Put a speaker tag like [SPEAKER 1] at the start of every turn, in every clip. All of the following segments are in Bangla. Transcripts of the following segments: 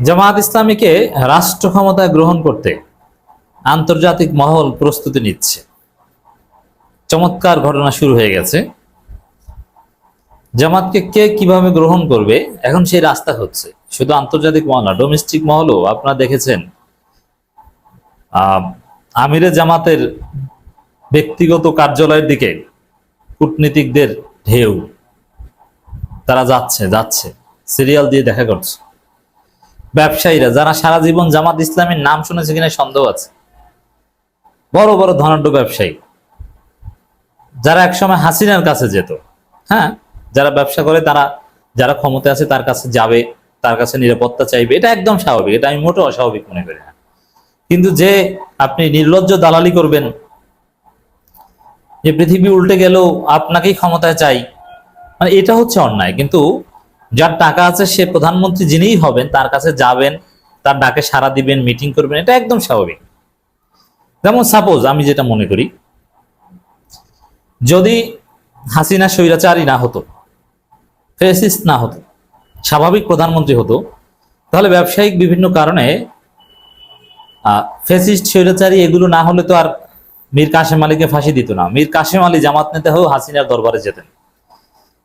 [SPEAKER 1] জামায়াত ইসলামীকে রাষ্ট্র ক্ষমতায় গ্রহণ করতে আন্তর্জাতিক মহল প্রস্তুতি নিচ্ছে। চমৎকার ঘটনা শুরু হয়ে গেছে। জামাতকে কে কীভাবে গ্রহণ করবে, এখন সেই রাস্তা হচ্ছে। শুধু আন্তর্জাতিক মহল না ডোমেস্টিক মহলও আপনারা দেখেছেন। আমিরে জামাতের ব্যক্তিগত কার্যালয়ের দিকে কূটনীতিকদের ঢেউ। তারা যাচ্ছে যাচ্ছে। সিরিয়াল দিয়ে দেখা করছে। ব্যবসায়ীরা, যারা সারা জীবন জামাত ইসলামের নাম শুনেছে কিনা সন্দেহ আছে। বড় বড় ধনাঢ্য ব্যবসায়ী। যারা একসময় হাসিনার কাছে যেত হ্যাঁ? যারা ব্যবসা করে, তারা যারা ক্ষমতা আছে, তার কাছে যাবে, তার কাছে নিরাপত্তা চাইবে। এটা একদম স্বাভাবিক, এটা আমি মোটেও অস্বাভাবিক মনে করি না। কিন্তু যে আপনি নির্লজ্জ দালালি করবেন, যে পৃথিবী উল্টে গেলেও আপনাকেই ক্ষমতায় চাই মানে এটা হচ্ছে অন্যায়। কিন্তু যার টাকা আছে সে প্রধানমন্ত্রী যিনিই হবেন, তার কাছে যাবেন, তার ডাকে সাড়া দিবেন মিটিং করবেন, এটা একদম স্বাভাবিক। যেমন সাপোজ আমি যেটা মনে করি, যদি হাসিনা স্বৈরাচারী না হতো ফেসিস্ট না হতো, স্বাভাবিক প্রধানমন্ত্রী হতো, তাহলে ব্যবসায়িক বিভিন্ন কারণে ফেসিস্ট স্বৈরাচারী এগুলো না হলে তো আর মীর কাশেম আলীকে ফাঁসি দিত না। মীর কাশেম আলী জামাত নেতা হয়েও হাসিনার দরবারে যেতেন।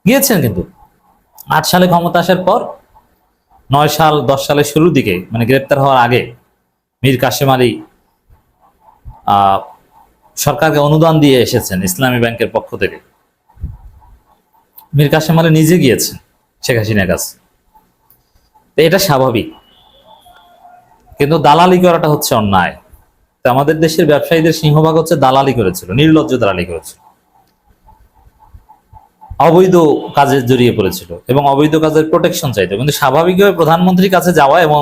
[SPEAKER 1] গিয়েছেন কিন্তু। আট সালে ক্ষমতা আসার পর, নয় সাল, দশ সালের শুরুর দিকে মানে গ্রেপ্তার হওয়ার আগে মীর কাশেম আলী সরকারকে অনুদান দিয়ে এসেছেন ইসলামী ব্যাংকের পক্ষ থেকে। মীর কাশেম আলী নিজে গিয়েছেন শেখ হাসিনার কাছে। এটা স্বাভাবিক। কিন্তু দালালি করাটা হচ্ছে অন্যায়। তো আমাদের দেশের ব্যবসায়ীদের সিংহভাগ হচ্ছে দালালি করেছিল, নির্লজ্জ দালালি করেছিল। অবৈধ কাজে জড়িয়ে পড়েছিল এবং অবৈধ কাজের প্রোটেকশন চাইতো। কিন্তু স্বাভাবিকভাবে প্রধানমন্ত্রীর কাছে যাওয়া এবং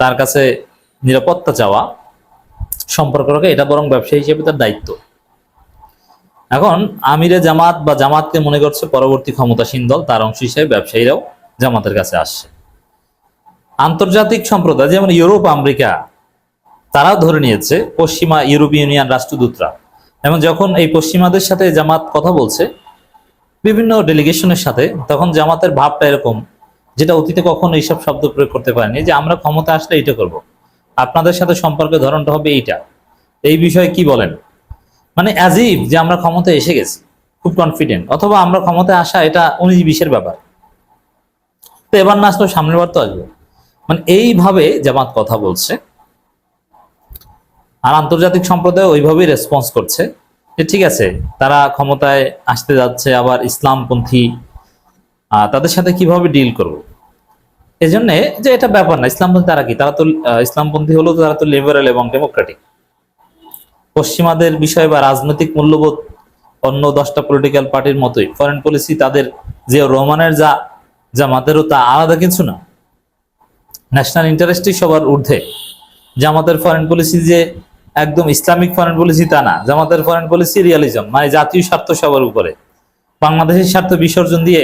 [SPEAKER 1] তার কাছে নিরাপত্তা চাওয়া সম্পর্ক রাখা এটা বরং ব্যবসায়ী হিসেবে তার দায়িত্ব। এখন আমিরে জামাত বা জামাতকে মনে করছে পরবর্তী ক্ষমতাসীন দল, তার অংশ হিসেবে ব্যবসায়ীরাও জামাতের কাছে আসছে। আন্তর্জাতিক সম্প্রদায়, যেমন ইউরোপ, আমেরিকা, তারাও ধরে নিয়েছে পশ্চিমা ইউরোপীয় ইউনিয়ন রাষ্ট্রদূতরা। এবং যখন এই পশ্চিমাদের সাথে জামাত কথা বলছে বিভিন্ন ডেলিগেশনের সাথে তখন জামাতের ভাবটা এরকম, যেটা অতীতে কখনো এইসব শব্দ প্রয়োগ করতে পারেনি, যে আমরা ক্ষমতা আসলে এইটা করব। আপনাদের সাথে সম্পর্কের ধরনটা হবে এইটা। এই বিষয়ে কি বলেন? মানে অ্যাজিভ যে আমরা ক্ষমতায় এসে গেছি, খুব কনফিডেন্ট অথবা আমরা ক্ষমতায় আসা এটা উনিশ বিশের ব্যাপার। তো এবার না আসলেও সামনের বার তো আসবে। মানে এইভাবে জামাত কথা বলছে, আর আন্তর্জাতিক সম্প্রদায় ওইভাবেই রেসপন্স করছে। ঠিক আছে, তারা ক্ষমতায় আসতে যাচ্ছে, আবার ইসলামপন্থী তাদের সাথে কীভাবে ডিল করব? এই জন্যে যে এটা ব্যাপার না, ইসলামপন্থী তারা কি? তারা তো ইসলামপন্থী হলেও তো তারা তো লিবারেল এবং ডেমোক্রেটিক পশ্চিমাদের বিষয় বা রাজনৈতিক মূল্যবোধ অন্য দশটা পলিটিক্যাল পার্টির মতোই। ফরেন পলিসি তাদের যে রোমানের যা জামাতেরও তা আলাদা কিছু না। ন্যাশনাল ইন্টারেস্টই সবার ঊর্ধ্বে। জামাতের ফরেন পলিসি যে একদম ইসলামিক ফরেন পলিসি তা না, জামাতের ফরেন পলিসি রিয়ালিজম মানে জাতীয় স্বার্থ সবার উপরে। বাংলাদেশের স্বার্থ বিসর্জন দিয়ে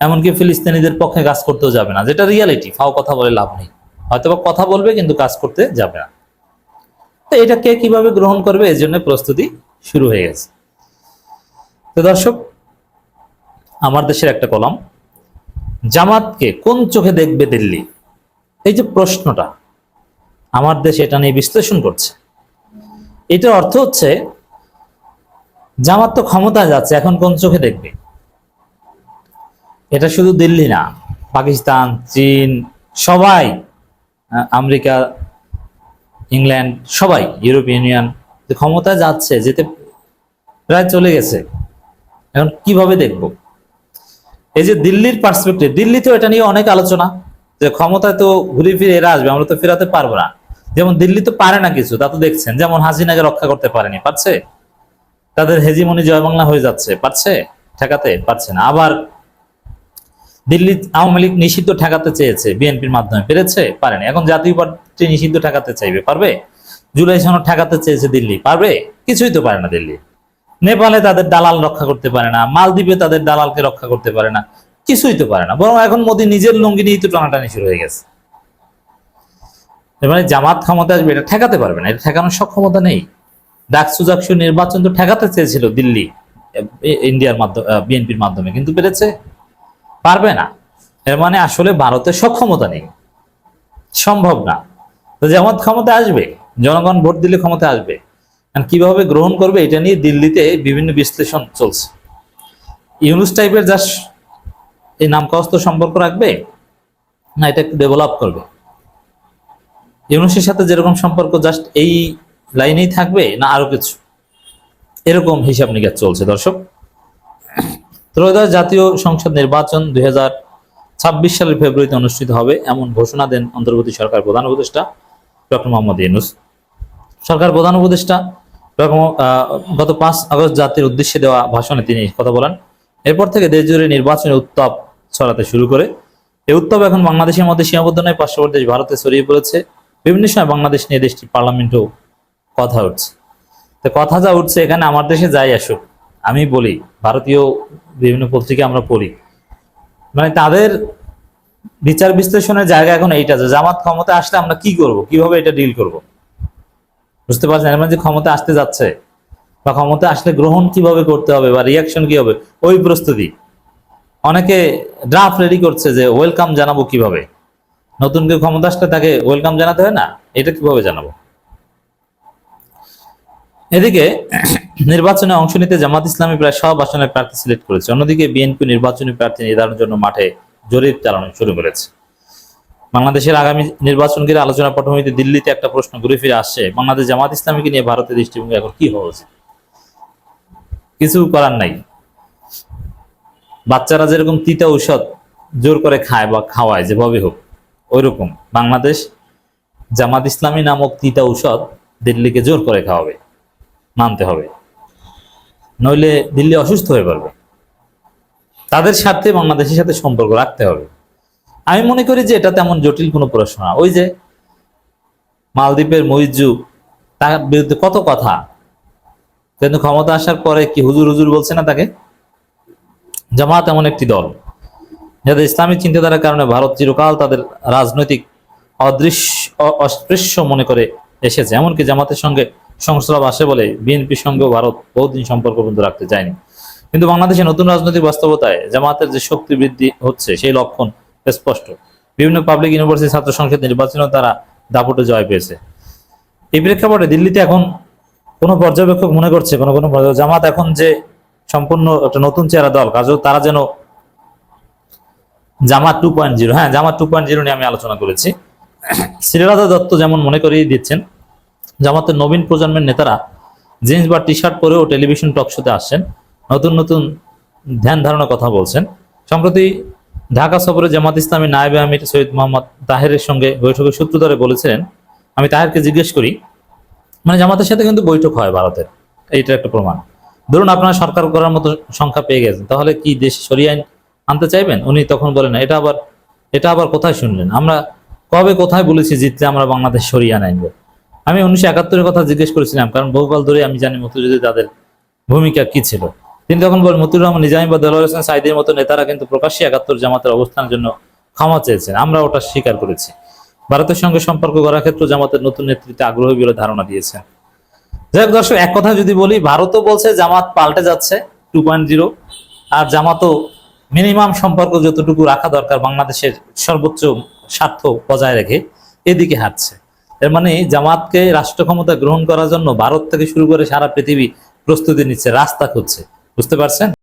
[SPEAKER 1] এমনকি ফিলিস্তিনিদের পক্ষে কাজ করতেও যাবে না, যেটা রিয়ালিটি ফাও কথা বলে লাভ নেই। হয়তো কথা বলবে, কিন্তু কাজ করতে যাবে না। তো এটা কে কীভাবে গ্রহণ করবে, এর জন্য প্রস্তুতি শুরু হয়ে গেছে। তো দর্শক, আমার দেশের একটা কলাম, জামাতকে কোন চোখে দেখবে দিল্লি? এই যে প্রশ্নটা আমার দেশ এটা নিয়ে বিশ্লেষণ করছে। এটার অর্থ হচ্ছে, জামাত তো ক্ষমতা যাচ্ছে, এখন কোন চোখে দেখবে? এটা শুধু দিল্লি না, পাকিস্তান, চীন, সবাই আমেরিকা, ইংল্যান্ড, সবাই, ইউরোপিয়ান ইউনিয়ন ক্ষমতা যাচ্ছে, যেতে প্রায় চলে গেছে, এখন কীভাবে দেখব? এই যে দিল্লির পার্সপেক্টিভ দিল্লিতেও এটা নিয়ে অনেক আলোচনা, যে ক্ষমতায় তো ঘুরে ফিরে এরা আসবে, আমরা তো ফেরাতে পারব না। যেমন দিল্লি তো পারে না কিছু, তা তো দেখছেন। যেমন হাসিনাকে রক্ষা করতে পারেনি, পারছে? তাদের হেজিমনি জয় বাংলা হয়ে যাচ্ছে, পারছে? ঠেকাতে পারছে না। আবার দিল্লি আওয়ামী লীগ নিষিদ্ধ ঠেকাতে চেয়েছে, বিএনপির মাধ্যমে পেরেছে? পারেনি। এখন জাতীয় পার্টি নিষিদ্ধ ঠেকাতে চাইবে, পারবে? জুলাই সনদ ঠেকাতে চেয়েছে দিল্লি, পারবে? কিছুই তো পারে না দিল্লি। নেপালে তাদের দালাল রক্ষা করতে পারে না, মালদ্বীপে তাদের দালালকে রক্ষা করতে পারে না, কিছুই তো পারে না। বরং এখন মোদী নিজের লুঙ্গি নিয়েই তো টানাটানি শুরু হয়ে গেছে। মানে জামাত ক্ষমতা আসবে, এটা ঠেকাতে পারবে না, এটা ঠেকানোর সক্ষমতা নেই। ডাকসু জাকসু নির্বাচন তো ঠেকাতে চেয়েছিল দিল্লি ইন্ডিয়ার মাধ্যমে বিএনপির মাধ্যমে, কিন্তু পেরেছে। পারবে না। এর মানে আসলে ভারতের সক্ষমতা নেই। সম্ভব না। তো জামাত ক্ষমতা আসবে, জনগণ ভোট দিলে ক্ষমতা আসবে। কীভাবে গ্রহণ করবে, এটা নিয়ে দিল্লিতে বিভিন্ন বিশ্লেষণ চলছে। ইউনুস টাইপের যা এই নামকাস্ত সম্পর্ক রাখবে না, এটা একটু ডেভেলপ করবে। ইউনুসের সাথে যেরকম সম্পর্ক জাস্ট এই লাইনেই থাকবে না আরও কিছু? এরকম হিসাব নিকাশ চলছে, দর্শক। ত্রয়োদশ জাতীয় সংসদ নির্বাচন দুই ছাব্বিশ সালের ফেব্রুয়ারিতে অনুষ্ঠিত হবে, এমন ঘোষণা দেন অন্তর্বর্তী সরকার প্রধান উপদেষ্টা ডক্টর মোহাম্মদ ইউনুস। সরকার প্রধান উপদেষ্টা গত পাঁচ আগস্ট জাতির উদ্দেশ্যে দেওয়া ভাষণে তিনি কথা বলেন। এরপর থেকে দেশ জুড়ে নির্বাচনের উত্তাপ ছড়াতে শুরু করে। এই উত্তাপ এখন বাংলাদেশের মধ্যে সীমাবদ্ধ নয়, পার্শ্ববর্তী দেশ ভারতে ছড়িয়ে পড়েছে। বিভিন্ন সময় বাংলাদেশ নিয়ে দেশটির পার্লামেন্টেও কথা উঠছে। তো কথা যা উঠছে এখানে আমার দেশে যাই আসুক, আমি বলি, ভারতীয় বিভিন্ন পত্রিকা আমরা পড়ি। মানে তাদের বিচার বিশ্লেষণের জায়গা এখন এইটা যে জামাত ক্ষমতা আসলে আমরা কি করব, কীভাবে এটা ডিল করব? বুঝতে পারছেন? মানে যে ক্ষমতা আসতে যাচ্ছে। বা ক্ষমতা আসলে গ্রহণ কীভাবে করতে হবে বা রিয়াকশন কি হবে, ওই প্রস্তুতি। অনেকে ড্রাফট রেডি করছে যে ওয়েলকাম জানাব কীভাবে। নতুন কেউ ক্ষমতা আসলে তাকে ওয়েলকাম জানাতে হয় না? এটা কীভাবে জানাব? এদিকে নির্বাচনে অংশ নিতে জামাত ইসলামী প্রায় সব আসনের প্রার্থী সিলেক্ট করেছে। অন্যদিকে বিএনপি নির্বাচনী প্রার্থী নির্ধারণের জন্য মাঠে জরিপ চালানো শুরু করেছে। বাংলাদেশের আগামী নির্বাচন ঘিরে আলোচনা পটভূমিতে দিল্লিতে একটা প্রশ্ন ঘুরে ফিরে আসছে, বাংলাদেশ জামাত ইসলামীকে নিয়ে ভারতের দৃষ্টিভঙ্গি এখন কি হওয়া উচিত? কিছু করার নাই। বাচ্চারা যেরকম তিতা ঔষধ জোর করে খায় বা খাওয়ায়, যেভাবে হোক ওইরকম। বাংলাদেশ জামাত ইসলামী নামক তিতা ঔষধ দিল্লিকে জোর করে খাওয়াবে, মানতে হবে। নইলে দিল্লি অসুস্থ হয়ে পড়বে। তাদের স্বার্থে বাংলাদেশের সাথে সম্পর্ক রাখতে হবে। আমি মনে করি যে এটা তেমন জটিল কোনো প্রশ্ন না। ওই যে মালদ্বীপের মইজু তার বিরুদ্ধে কত কথা? কিন্তু ক্ষমতা আসার পরে কি হুজুর হুজুর বলছে না তাকে? জামাত এমন একটি দল। যাদের ইসলামিক চিন্তাধারার কারণে ভারত চিরকাল তাদের রাজনৈতিক অদৃশ্য, অস্পৃশ্য মনে করে এসেছে। এমনকি জামাতের সঙ্গে সংস্রব আসে বলে বিএনপির সঙ্গেও ভারত বহুদিন সম্পর্ক পর্যন্ত রাখতে চায়নি। কিন্তু বাংলাদেশের নতুন রাজনৈতিক বাস্তবতায় জামাতের যে শক্তি বৃদ্ধি হচ্ছে, সেই লক্ষণ স্পষ্ট। বিভিন্ন পাবলিক ইউনিভার্সিটি ছাত্র সংসদ নির্বাচনেও তারা দাপটে জয় পেয়েছে। এই প্রেক্ষাপটে দিল্লিতে এখন কোনো পর্যবেক্ষক মনে করছে, কোনো কোনো জামাত এখন যে সম্পূর্ণ একটা নতুন চেহারা দল কাজে তারা যেন জামাত টু পয়েন্ট জিরো হ্যাঁ জামা টু পয়েন্ট জিরো নিয়ে আমি আলোচনা করেছি। শ্রীরাধা দত্ত যেমন মনে করিয়ে দিচ্ছেন, জামাতের নবীন প্রজন্মের নেতারা জিন্স বা টি শার্ট পরেও টেলিভিশন টক শোতে আসছেন, নতুন নতুন ধ্যান ধারণার কথা বলছেন। সম্প্রতি ঢাকা সফরে জামাত ইসলামী নায়েবে আমির সৈয়দ মোহাম্মদ তাহেরের সঙ্গে বৈঠকের সূত্র ধরে বলেছিলেন, আমি তাহেরকে জিজ্ঞেস করি মানে জামাতের সাথে কিন্তু বৈঠক হয় ভারতের এইটা একটা প্রমাণ। ধরুন আপনারা সরকার করার মতো সংখ্যা পেয়ে গেছেন, তাহলে কি দেশ সরিয়ে আনতে চাইবেন? উনি তখন বলেন, এটা আবার এটা আবার কোথায় শুনলেন? আমরা কবে কোথায় বলেছি জিতলে আমরা বাংলাদেশ সরিয়ে আনাইব আমি উনিশশো একাত্তরের কথা জিজ্ঞেস করেছিলাম, কারণ বহুকাল ধরে আমি জানি মুক্তিযুদ্ধে তাদের ভূমিকা কি ছিল। তিনি তখন বলেন, মতিউর রহমান নিজামী বা দেলোয়ার হোসেন সাইদের মতো নেতারা কিন্তু প্রকাশ্যে একাত্তর জামাতের অবস্থানের জন্য ক্ষমা চেয়েছেন। আমরা ওটা স্বীকার করেছি। ভারতের সঙ্গে সম্পর্ক করার ক্ষেত্রে জামাতের নতুন নেতৃত্বে আগ্রহী বলে ধারণা দিয়েছেন। যাই হোক দর্শক, এক কথা যদি বলি, ভারতও বলছে জামাত পাল্টে যাচ্ছে টু পয়েন্ট জিরো আর জামাতও মিনিমাম সম্পর্ক যতটুকু রাখা দরকার বাংলাদেশের সর্বোচ্চ স্বার্থ বজায় রেখে এদিকে হাঁটছে। এর মানে জামাতকে রাষ্ট্র ক্ষমতা গ্রহণ করার জন্য ভারত থেকে শুরু করে সারা পৃথিবী প্রস্তুতি নিচ্ছে, রাস্তা খুঁজছে। বুঝতে পারছেন?